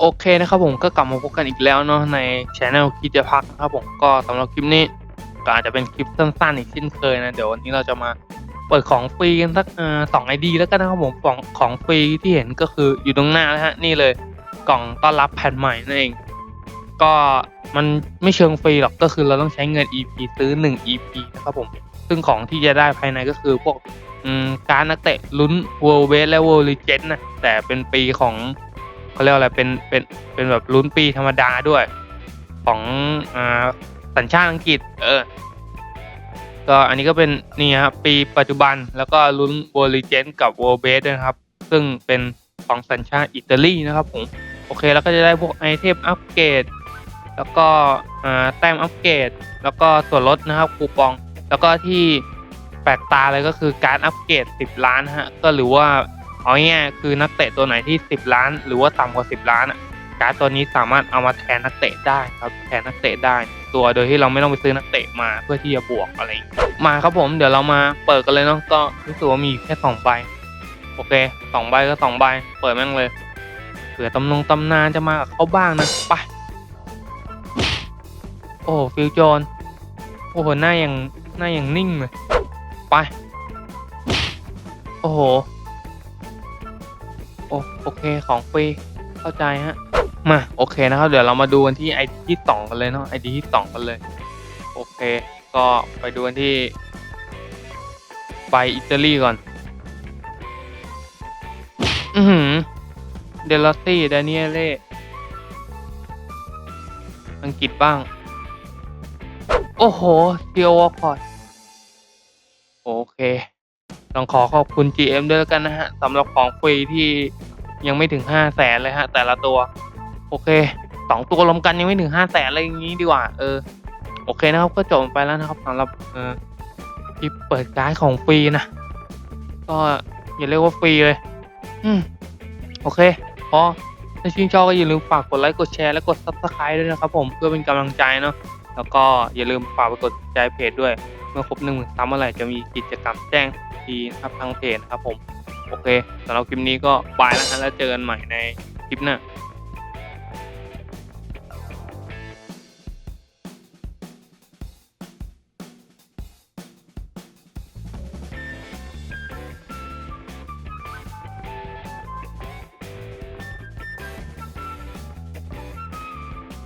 โอเคนะครับผมก็กลับมาพบกันอีกแล้วเนาะในช anel คิดจะพักนะครับผมก็สำหรับคลิปนี้ก็อาจจะเป็นคลิปสั้นๆอีกเช่นเคยนะ เดี๋ยววันนี้เราจะมาเปิดของฟรีกันสักต่อสองไอดีแล้วกันนะครับผมของของฟรีที่เห็นก็คืออยู่ตรงหน้าแล้วฮะนี่เลยกล่องต้อนรับแผ่นใหม่นั่นเอง ก็มันไม่เชิงฟรีหรอกก็คือเราต้องใช้เงิน EP ซื้อ 1 EP นะครับผมซึ่งของที่จะได้ภายในก็คือพวกการนักเตะลุ้น World b a s e และ World Legend นะแต่เป็นปีของ เขาเรียกอะไรเป็นเป็นเป็นแบบลุ้นปีธรรมดาด้วย ของอ่าสัญชาติอังกฤษ เออ ก็อันนี้ก็เป็นนี่ครับปีปัจจุบันแล้วก็ลุ้น World Legend กับ World b a s e ด้วยนะครับ ซึ่งเป็นของสัญชาติอิตาลีนะครับผมโอเคแล้วก็จะได้พวกไอเทมอัปเกรดแล้วก็อ่าแต้มอัปเกรดแล้วก็ส่วนลดนะครับคูปอง แล้วก็ที่แปลกตาเลยก็คือการอัปเกรด 10 ล้านฮะก็หรือว่า เอาง่ายๆคือนักเตะตัวไหนที่ 10 ล้าน หรือว่าต่ำกว่า 10 ล้านอะการ์ดตัวนี้สามารถเอามาแทนนักเตะได้ครับแทนนักเตะได้ ตัวโดยที่เราไม่ต้องไปซื้อนักเตะมาเพื่อที่จะบวกอะไรมาครับผมเดี๋ยวเรามาเปิดกันเลยเนาะก็รู้สึกว่ามีแค่สองใบโอเคสองใบก็สองใบเปิดแม่งเลยเผื่อตำนงตำนานจะมากับเขาบ้างนะไปโอ้โหฟิวโจนโอ้โหหน้าอย่างหน้าอย่างนิ่งเลยไปโอ้โห โอโอเคของฟรีเข้าใจฮะมาโอเคนะครับเดี๋ยวเรามาดูกันที่ไอดีที่สองกันเลยเนาะไอดีที่สองกันเลย โอเค ก็ไปดูกันที่ไปอิตาลีก่อน อือหือเดลซี่ดานิเอเล่อังกฤษบ้าง โอ้โหเดียววอคอร์ดโอเค ต้องขอขอบคุณ GM ด้วยแล้วกันนะฮะสำหรับของฟรีที่ยังไม่ถึงห้าแสนเลยฮะ แต่ละตัว โอเคสองตัวรวมกันยังไม่ถึงห้าแสนอะไรอย่างนี้ดีกว่า เออ โอเคนะครับ ก็จบไปแล้วนะครับสำหรับเออคลิปเปิดการ์ดของฟรีนะ ก็อย่าเรียกว่าฟรีเลย อืม โอเคพอถ้าชื่นชอบก็อย่าลืมฝากกดไลค์กดแชร์และกด subscribe ด้วยนะครับผมเพื่อเป็นกำลังใจเนาะแล้วก็อย่าลืมฝากไปกดติดใจเพจด้วย เมื่อครบหนึ่งหมื่นซับเมื่อไหร่จะมีกิจกรรมแจ้ง ทีนะครับทางเพจนะครับผม โอเคสำหรับคลิปนี้ก็บายแล้วฮะแล้วเจอกันใหม่ในคลิปหน้า